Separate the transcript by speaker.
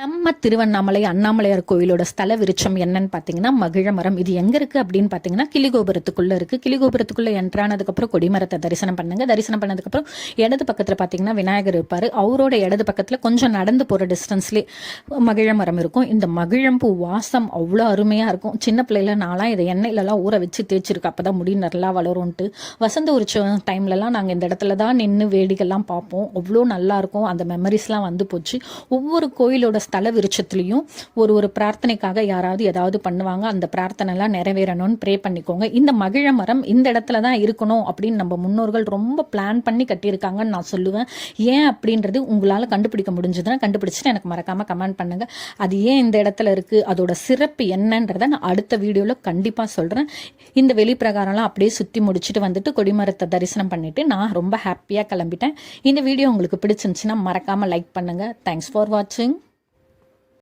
Speaker 1: நம்ம திருவண்ணாமலை அண்ணாமலையார் கோயிலோட ஸ்தல விருட்சம் என்னன்னு பார்த்தீங்கன்னா மகிழ மரம். இது எங்க இருக்கு அப்படின்னு பார்த்தீங்கன்னா கிளிகோபுரத்துக்குள்ள இருக்கு. கிளிகோபுரத்துக்குள்ள என்ட்ரானதுக்கப்புறம் கொடிமரத்தை தரிசனம் பண்ணுங்க. தரிசனம் பண்ணதுக்கப்புறம் இடது பக்கத்தில் பார்த்தீங்கன்னா விநாயகர் இருப்பார். அவரோட இடது பக்கத்தில் கொஞ்சம் நடந்து போகிற டிஸ்டன்ஸ்லேயே மகிழ மரம் இருக்கும். இந்த மகிழம்பூ வாசம் அவ்வளோ அருமையாக இருக்கும். சின்ன பிள்ளையில நான்லாம் இதை எண்ணெயிலலாம் ஊற வச்சு தேய்ச்சிருக்கு அப்போ தான் முடி நல்லா வளரும்ன்ட்டு. வசந்த உற்சவம் டைம்லலாம் நாங்கள் இந்த இடத்துல தான் நின்று வேடிகள்லாம் பார்ப்போம். அவ்வளோ நல்லாயிருக்கும் அந்த மெமரிஸ்லாம் வந்து போச்சு. ஒவ்வொரு கோயிலோட ஸ்தல விருட்சத்துலேயும் ஒரு ஒரு பிரார்த்தனைக்காக யாராவது ஏதாவது பண்ணுவாங்க. அந்த பிரார்த்தனைலாம் நிறைவேறணும்னு ப்ரே பண்ணிக்கோங்க. இந்த மகிழ மரம் இந்த இடத்துல தான் இருக்கணும் அப்படின்னு நம்ம முன்னோர்கள் ரொம்ப பிளான் பண்ணி கட்டியிருக்காங்கன்னு நான் சொல்லுவேன். ஏன் அப்படின்றது உங்களால் கண்டுபிடிக்க முடிஞ்சதுன்னா கண்டுபிடிச்சிட்டு எனக்கு மறக்காமல் கமெண்ட் பண்ணுங்க. அது ஏன் இந்த இடத்துல இருக்குது அதோட சிறப்பு என்னன்றதை நான் அடுத்த வீடியோவில் கண்டிப்பாக சொல்கிறேன் இந்த வெளிப்பிரகாரம்லாம் அப்படியே சுற்றி முடிச்சுட்டு வந்துட்டு கொடிமரத்தை தரிசனம் பண்ணிவிட்டு நான் ரொம்ப ஹாப்பியாக கிளம்பிட்டேன். இந்த வீடியோ உங்களுக்கு பிடிச்சிருந்துச்சுன்னா மறக்காமல் லைக் பண்ணுங்கள் தேங்க்ஸ் ஃபார் வாட்சிங்